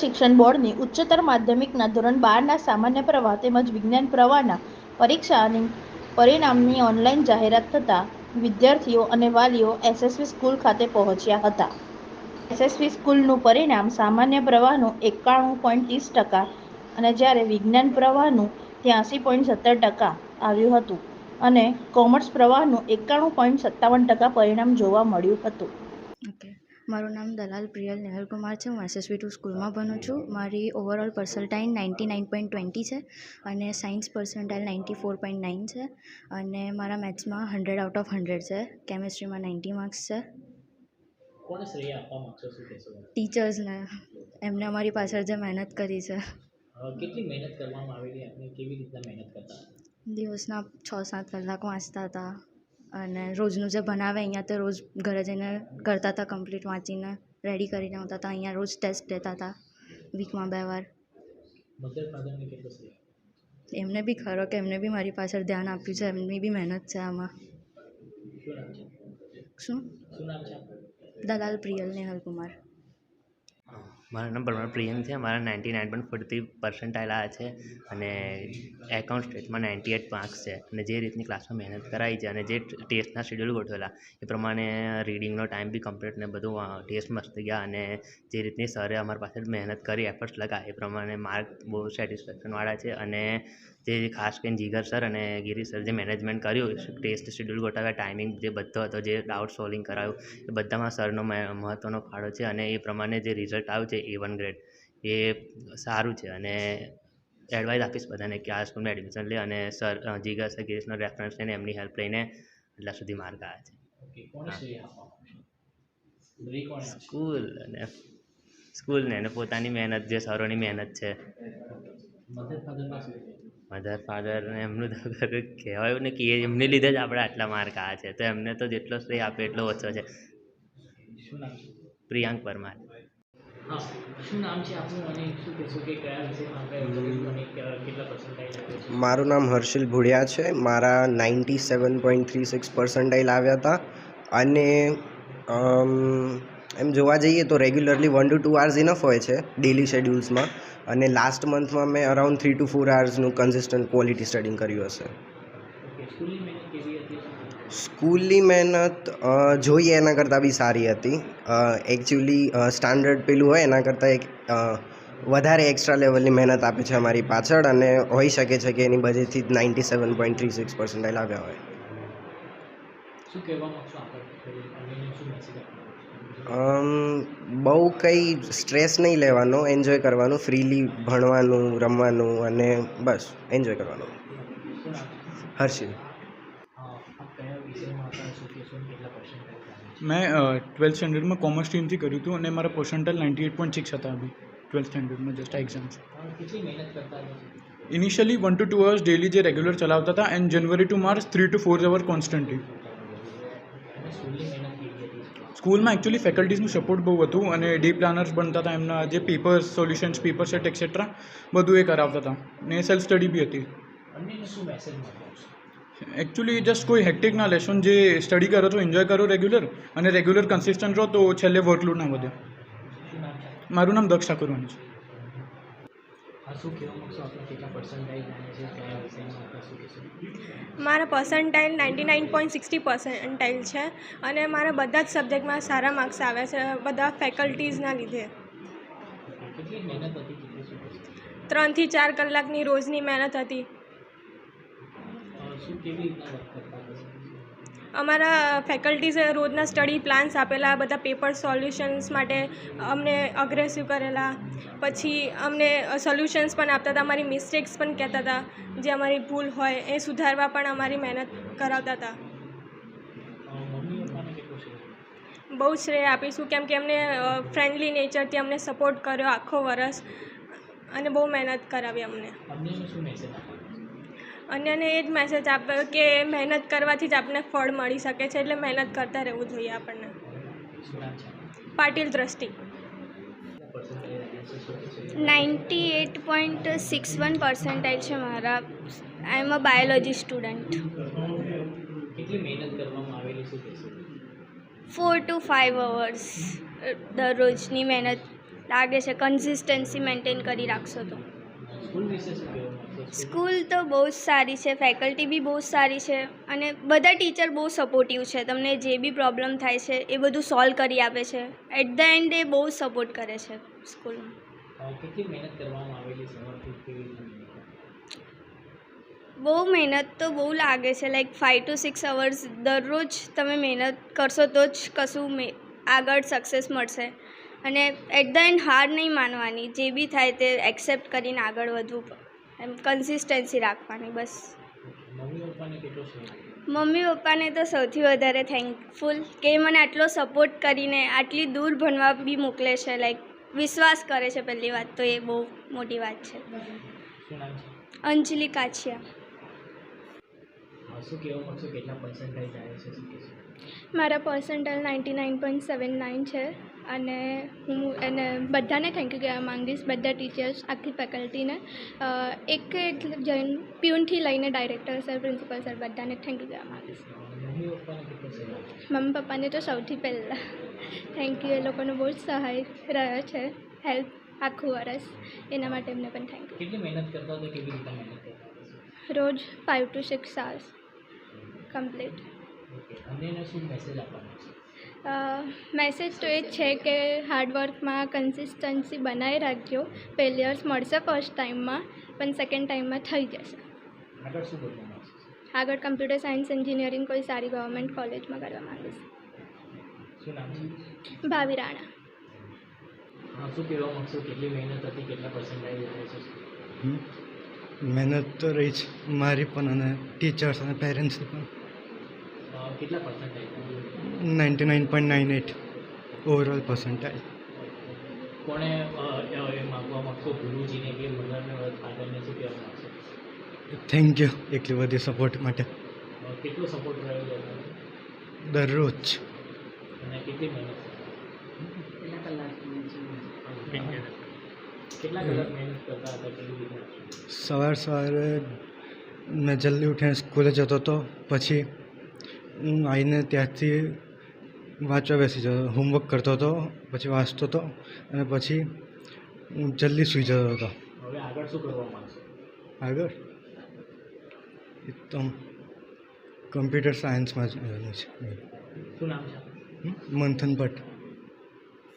શિક્ષણ બોર્ડની ઉચ્ચતર માધ્યમિકના ધોરણ બારના સામાન્ય પ્રવાહ તેમજ વિજ્ઞાન પ્રવાહના પરીક્ષાની પરિણામની ઓનલાઈન જાહેરાત થતાં વિદ્યાર્થીઓ અને વાલીઓ એસએસવી સ્કૂલ ખાતે પહોંચ્યા હતા. એસએસવી સ્કૂલનું પરિણામ સામાન્ય પ્રવાહનું એકાણું પોઈન્ટ ત્રીસ ટકા અને જ્યારે વિજ્ઞાન પ્રવાહનું ત્યાંસી પોઈન્ટ સત્તર ટકા આવ્યું હતું અને કોમર્સ પ્રવાહનું એકાણું પોઈન્ટ સત્તાવન ટકા પરિણામ જોવા મળ્યું હતું. મારું નામ દલાલ પ્રિયલ નેહલકુમાર છે. હું એસએસવી ટુ સ્કૂલમાં ભણું છું. મારી overall percentile ninety nine point twenty છે અને science percentile ninety four point nine છે અને મારા મેથ્સમાં હંડ્રેડ આઉટ ઓફ હંડ્રેડ છે. કેમેસ્ટ્રીમાં નાઇન્ટી માર્ક્સ છે. ટીચર્સને એમને અમારી પાછળ જે મહેનત કરી છે. કેટલી મહેનત કરવામાં આવેલી? કેવી રીતના મહેનત કરતા દિવસના છ સાત કલાક વાંચતા હતા. અને રોજનું જે ભણાવે અહીંયા તો રોજ ઘરે જઈને કરતા હતા કમ્પ્લીટ વાંચીને રેડી કરીને આવતા હતા અહીંયા રોજ ટેસ્ટ લેતા હતા વીકમાં બે વાર? એમને બી ખરો કે એમને બી મારી પાછળ ધ્યાન આપ્યું છે એમની બી મહેનત છે આમાં શું? દલાલ પ્રિયલ નેહલ કુમાર મારું નામ પરમાર પ્રિયમ છે, મારા ninety nine point forty percentile આવ્યા છે અને એકાઉન્ટ સ્ટેટમાં નાઇન્ટી એટ માર્ક્સ છે અને જે રીતની ક્લાસમાં મહેનત કરાવી છે અને જે ટેસ્ટના શેડ્યુલ ગોઠવેલા, એ પ્રમાણે રીડિંગનો ટાઈમ બી કમ્પ્લીટ ને બધું ટેસ્ટ મસ્ત ગયા અને જે રીતની સરે અમારી પાસે મહેનત કરી એફર્ટ્સ લગા એ પ્રમાણે માર્ક બહુ સેટિસ્ફેક્શનવાળા છે અને જે ખાસ કરીને જીગર સર અને ગિરીશ સર જે મેનેજમેન્ટ કર્યું ટેસ્ટ શેડ્યુલ ગોઠવ્યા ટાઈમિંગ જે બધો હતો જે ડાઉટ સોલ્વિંગ કરાયું એ બધામાં સરનો મહત્ત્વનો ફાળો છે અને એ પ્રમાણે જે રિઝલ્ટ આવ્યું છે એ વન ગ્રેડ એ સારું છે અને એડવાઇસ આપીશ બધાને કે આ સ્કૂલમાં એડમિશન લે અને સર જીગર સર ગિરીશનો રેફરન્સ લઈને એમની હેલ્પ લઈને એટલા સુધી માર્ક આવ્યા છે. સ્કૂલ આપશો? સ્કૂલ અને સ્કૂલને અને પોતાની મહેનત જે સરોની મહેનત છે. મધર ફાધરને એમનું તો કહેવાયું. ને કે એમને લીધે જ આપણે આટલા માર્ક આવ્યા છે. તો એમને તો જેટલો શ્રેય આપે એટલો ઓછો છે. શું નામ પ્રિયાંક પરમાર. શું નામ છે આપનું અને શું કહેશો કે કયા વિષયમાં આપણે ભણ્યું અને કે- કેટલા પર્સન્ટાઇલ આપ્યો છે? મારું નામ હર્ષિલ ભુડિયા છે. મારા ninety seven point three six percentile આવ્યા હતા. અને એમ જોવા જઈએ તો regularly one to two hours enough હોય છે ડેલી શેડ્યુલ્સમાં અને લાસ્ટ મંથમાં મેં અરાઉન્ડ થ્રી ટુ ફોર આવર્સનું કન્સિસ્ટન્ટ ક્વોલિટી સ્ટડિંગ કર્યું હશે. સ્કૂલની મહેનત જોઈએ એના કરતાં બી સારી હતી. એકચ્યુઅલી સ્ટાન્ડર્ડ પેલું હોય એના કરતાં એક વધારે એક્સ્ટ્રા લેવલની મહેનત આપે છે અમારી પાછળ અને હોઈ શકે છે કે એની બજેટથી જ ninety seven point three six percentile આવ્યા હોય. બહુ કંઈ સ્ટ્રેસ નહીં લેવાનો, એન્જોય કરવાનું, ફ્રીલી ભણવાનું, રમવાનું અને બસ, એન્જોય કરવાનું. હર્ષિલ. મેં ટ્વેલ્થ સ્ટેન્ડર્ડમાં કોમર્સ સ્ટ્રીમથી કર્યું હતું અને મારા percentile ninety eight point six હતા અભી, ટ્વેલ્થ સ્ટેન્ડર્ડમાં જસ્ટ આ exams initially one to two hours daily જે રેગ્યુલર ચલાવતા હતા and January to March three to four hour constantly અને સ્કૂલની મહેનત કેવી હતી સ્કૂલમાં એકચ્યુઅલી ફેકલ્ટીઝનું સપોર્ટ બહુ હતું અને ડે પ્લાનર્સ બનતા હતા એમના જે papers solutions paper set etcetera બધું એ કરાવતા હતા. ને સેલ્ફ સ્ટડી બી હતી. એકચ્યુઅલી જસ્ટ કોઈ હેક્ટિક ના લેશન જે સ્ટડી કરો છો એન્જોય કરો રેગ્યુલર અને રેગ્યુલર કન્સિસ્ટન્ટ રહો તો છેલ્લે વર્કલોડ ના વધે. મારું નામ દક્ષ ઠાકુરવાની છે. શું કહેવા માગશો? આપણે કેટલા પર્સન્ટાઇલ આવ્યા છે? કયા વિષયમાં આપણે શું કહેશો? મારા percentile ninety nine point sixty percentile છે અને મારા બધા જ સબ્જેક્ટમાં સારા માર્ક્સ આવ્યા છે બધા ફેકલ્ટીઝના લીધે. ત્રણથી ચાર કલાકની રોજની મહેનત હતા. અમારા ફેકલ્ટીઝે રોજના સ્ટડી પ્લાન્સ આપેલા બધા પેપર સોલ્યુશન્સ માટે અમને અગ્રેસિવ કરેલા પછી અમને સોલ્યુશન્સ પણ આપતા હતા અમારી મિસ્ટેક્સ પણ કહેતા હતા જે અમારી ભૂલ હોય એ સુધારવા પણ અમારી મહેનત કરાવતા હતા. બહુ શ્રેય આપીશું કેમ કે એમને ફ્રેન્ડલી નેચરથી અમને સપોર્ટ કર્યો આખો વરસ અને બહુ મહેનત કરાવી અમને. અન્યને એ જ મેસેજ આપ્યો કે મહેનત કરવાથી જ આપણને ફળ મળી શકે છે એટલે મહેનત કરતા રહેવું જોઈએ આપણને. પાટીલ દ્રષ્ટિ પર્સન્ટાઇલ આવ્યા છે શું કહેશો ninety eight point six one percentile છે મારા. I am a biology student four to five hours દરરોજની મહેનત લાગે છે. કન્સિસ્ટન્સી મેન્ટેન કરી રાખશો તો. સ્કૂલ તો બહુ જ સારી છે ફેકલ્ટી બી બહુ જ સારી છે અને બધા ટીચર બહુ સપોર્ટિવ છે. તમને જે બી પ્રોબ્લેમ થાય છે એ બધું સોલ્વ કરી આપે છે. એટ ધ એન્ડ એ બહુ સપોર્ટ કરે છે સ્કૂલમાં. કેટલી મહેનત કરવામાં આવેલી? બહુ મહેનત તો બહુ લાગે છે. Like five to six hours દરરોજ તમે મહેનત કરશો તો જ કશું મે આગળ સક્સેસ મળશે. અને એટ ધ એન્ડ હાર નહીં માનવાની. જે બી થાય તે એક્સેપ્ટ કરીને આગળ વધવું એમ કન્સિસ્ટન્સી રાખવાની બસ. મમ્મી પપ્પાને તો સૌથી વધારે થેન્કફુલ કે મને આટલો સપોર્ટ કરીને આટલી દૂર ભણવા બી મોકલે છે લાઈક વિશ્વાસ કરે છે પહેલી વાત તો એ બહુ મોટી વાત છે. અંજલિ કાછિયા. મારા percentage ninety nine point seven nine છે. અને હું એને બધાને થેન્ક યુ કહેવા માંગીશ બધા ટીચર્સ આખી ફેકલ્ટીને એક એક જૈન પ્યુનથી લઈને ડાયરેક્ટર સર પ્રિન્સિપલ સર બધાને થેન્ક યુ કહેવા માંગીશ. મમ્મી પપ્પાને તો સૌથી પહેલાં. થેન્ક યુ એ લોકોનો બહુ જ સહાય રહ્યો છે હેલ્પ આખું વરસ. એના માટે એમને પણ થેન્ક કેટલી મહેનત કરતા હતા કેવી રીતે મહેનત કરતા યુ રોજ five to six hours complete અને એને શું મેસેજ આપવાનો છે? મેસેજ તો એ જ છે કે હાર્ડવર્કમાં કન્સિસ્ટન્સી બનાવી રાખજો. ફેલિયર્સ મળશે ફર્સ્ટ ટાઈમમાં પણ સેકન્ડ ટાઈમમાં થઈ જશે. આગળ કમ્પ્યુટર સાયન્સ એન્જિનિયરિંગ કોઈ સારી ગવર્મેન્ટ કોલેજમાં કરવા માંગીશ ભાવિ રાણા. શું કહેવા માંગશો? કેટલી મહેનત હતી કેટલા પર્સન્ટેજ. મહેનત તો રહી છે મારી પણ અને ટીચર્સ અને પેરેન્ટ્સની પણ. કેટલા percentage ninety nine point nine eight overall percentage કોણે એ માગવા માંગશો? ગુરુજીને કે મધરને ફાધરને શું કહેવા માંગશો? થેન્ક યુ એટલી બધી સપોર્ટ માટે. કેટલો સપોર્ટ રહ્યો છે? દરરોજ. અને કેટલી મહેનત કેટલા કલાક મહેનત કરતા હતા સવાર સવારે મેં જલ્દી ઉઠીને સ્કૂલે જતો હતો. પછી હું આવીને ત્યાંથી વાંચવા બેસી જતો હોમવર્ક કરતો હતો પછી વાંચતો હતો અને પછી હું જલ્દી સૂઈ જતો હતો. હવે આગળ શું કરવા માંગશો? આગળ? એકદમ કમ્પ્યુટર સાયન્સમાં જ છે. શું નામ છે? મંથન ભટ્ટ.